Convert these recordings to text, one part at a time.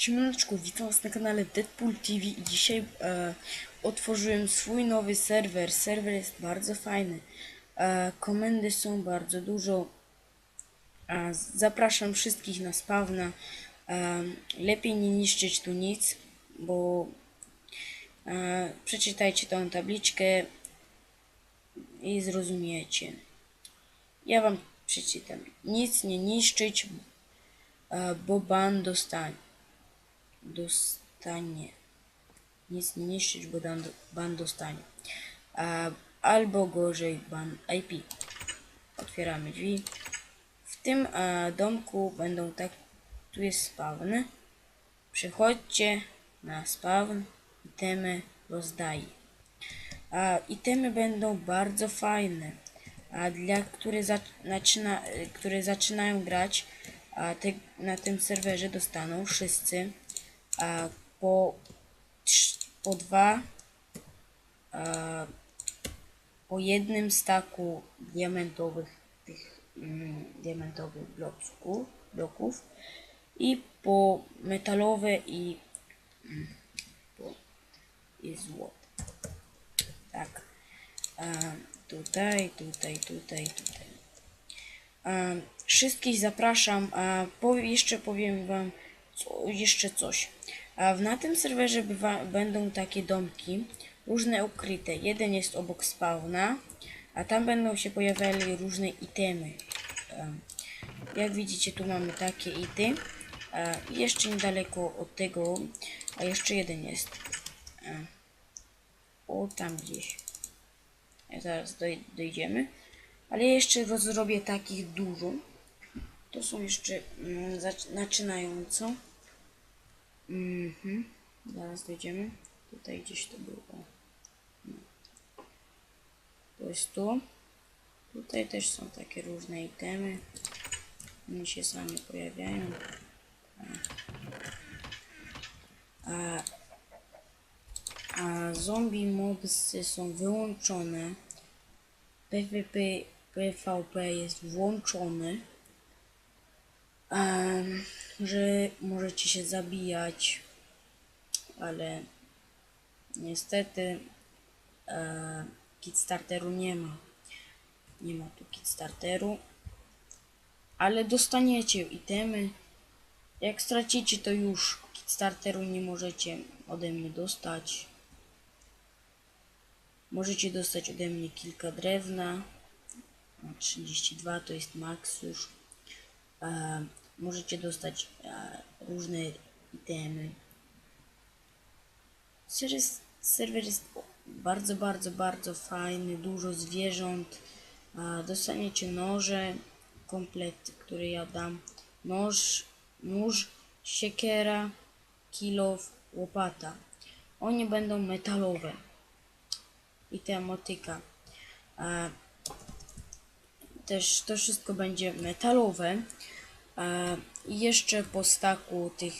Siemaneczko, witam was na kanale Deadpool TV i dzisiaj e, otworzyłem swój nowy serwer. Serwer jest bardzo fajny. E, komendy są bardzo dużo. E, zapraszam wszystkich na spawna. E, lepiej nie niszczyć tu nic, bo e, przeczytajcie tą tabliczkę i zrozumiecie. Ja wam przeczytam. Nic nie niszczyć, e, bo ban dostanie dostanie. Nic nie niszczyć, bo dan, ban dostanie. A, albo gorzej, ban IP. Otwieramy drzwi. W tym e, domku będą tak. Tu jest spawn. Przychodźcie na spawn. Itemy rozdaję. A itemy będą bardzo fajne. A dla które, za, zaczyna, e, które zaczynają grać, a te, na tym serwerze dostaną wszyscy a po, po dwa a, po jednym staku diamentowych tych mm, diamentowych bloków, bloków i po metalowe i, mm, po, i złote. Tak. A, tutaj, tutaj, tutaj, tutaj. Wszystkich zapraszam, a po, jeszcze powiem wam co, jeszcze coś. A na tym serwerze bywa, będą takie domki, różne ukryte. Jeden jest obok spawna, a tam będą się pojawiali różne itemy. Em, Jak widzicie, tu mamy takie ity. A jeszcze niedaleko od tego, a jeszcze jeden jest. O, tam gdzieś. Zaraz doj dojdziemy. Ale jeszcze rozrobię takich dużo. To są jeszcze mm, zac- zaczynająco. Mhm. Zaraz dojdziemy. Tutaj gdzieś to było. No. To jest tu. Tutaj też są takie różne itemy. One się same pojawiają. A, a zombie mobsy są wyłączone. PvP, PvP jest włączony. Em, że możecie się zabijać, ale niestety e, Kickstarteru nie ma. Nie ma tu Kickstarteru, ale dostaniecie itemy. Jak stracicie, to już Kickstarteru nie możecie ode mnie dostać. Możecie dostać ode mnie kilka drewna. No, 32 to jest max już. E, możecie dostać e, różne itemy. Serwer jest, serwer jest bardzo, bardzo, bardzo fajny, dużo zwierząt. E, dostaniecie noże, komplet, który ja dam. Noż, nóż, siekiera, kilow, łopata. Oni będą metalowe. I ta motyka. E, też to wszystko będzie metalowe. I jeszcze po staku tych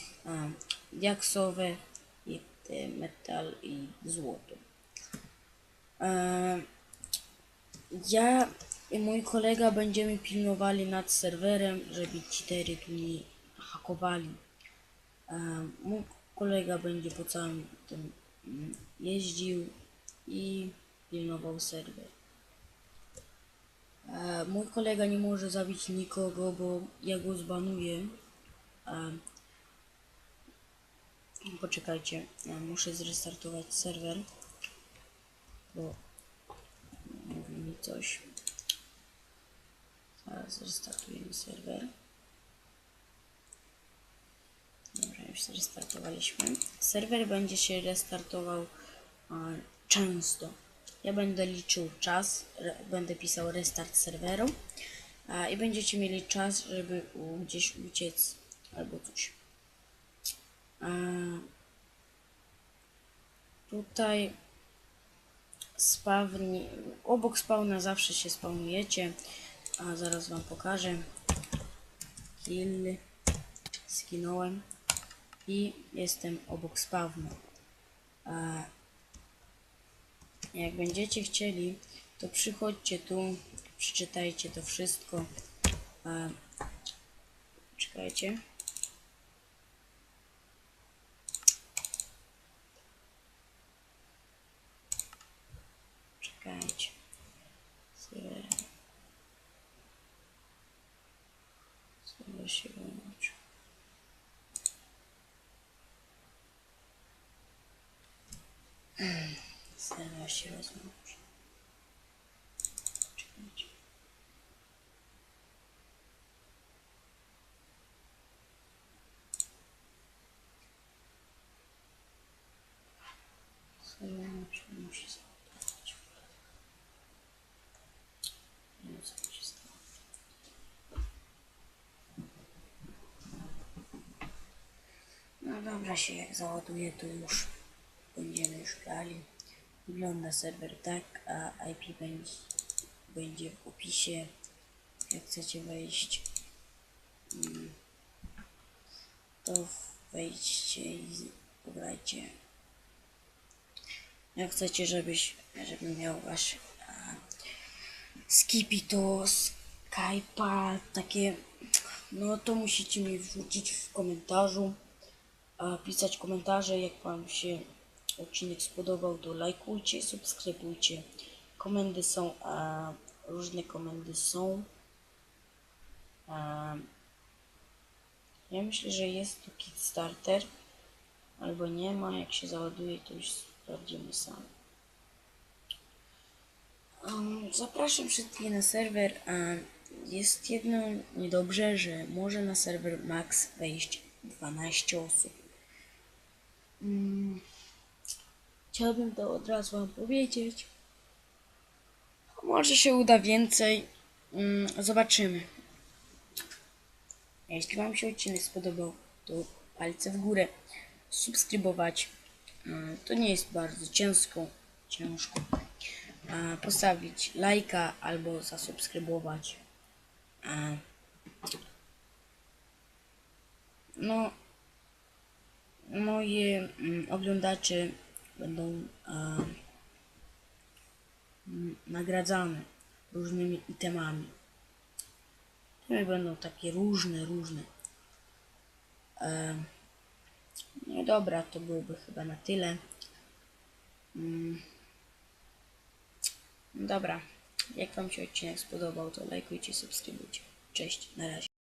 diaksowe i metal i złoto. Ja i mój kolega będziemy pilnowali nad serwerem, żeby cheatery tu nie hakowali. Mój kolega będzie po całym tym mm, jeździł i pilnował serwer. E, mój kolega nie może zabić nikogo, bo ja go zbanuję. E, poczekajcie, muszę zrestartować serwer, bo mówi mi coś. Zaraz zrestartujemy serwer. Dobra, już zrestartowaliśmy. Serwer będzie się restartował e, często. Ja będę liczył czas, będę pisał restart serweru a, i będziecie mieli czas, żeby gdzieś uciec albo coś. A, tutaj spawni, obok spawna zawsze się spawnujecie, a zaraz wam pokażę. Kill, skinąłem i jestem obok spawna. Jak będziecie chcieli, to przychodźcie tu, przeczytajcie to wszystko. E, czekajcie. Czekajcie. Się. Serwer się rozłączył. Czekajcie. Nie się stało. No dobra się załaduje to już będziemy już grali. Wygląda serwer tak, a IP będzie, będzie w opisie. Jak chcecie wejść, mm, to wejdźcie i pograjcie. Jak chcecie, żebyś, żeby miał wasz a, Skippy to Skype'a, takie, no to musicie mi wrzucić w komentarzu, pisać komentarze, jak wam się odcinek spodobał, to lajkujcie, subskrybujcie. Komendy są, a, różne komendy są. A, ja myślę, że jest tu Kickstarter, albo nie ma, jak się załaduje, to już sprawdzimy sami. Um, zapraszam wszystkich na serwer. A jest jedno niedobrze, że może na serwer max wejść 12 osób. Mm, chciałbym to od razu Wam powiedzieć. Może się uda więcej. Mm, zobaczymy. Jeśli Wam się odcinek spodobał, to palce w górę, subskrybować. Mm, To nie jest bardzo ciężko. ciężko postawić lajka albo zasubskrybować. No, moje mm, oglądacze będą a, mm, nagradzane różnymi itemami. Itemy będą takie różne, różne. E, no dobra, to byłoby chyba na tyle. Mm. Dobra, jak Wam się odcinek spodobał, to lajkujcie, subskrybujcie. Cześć, na razie.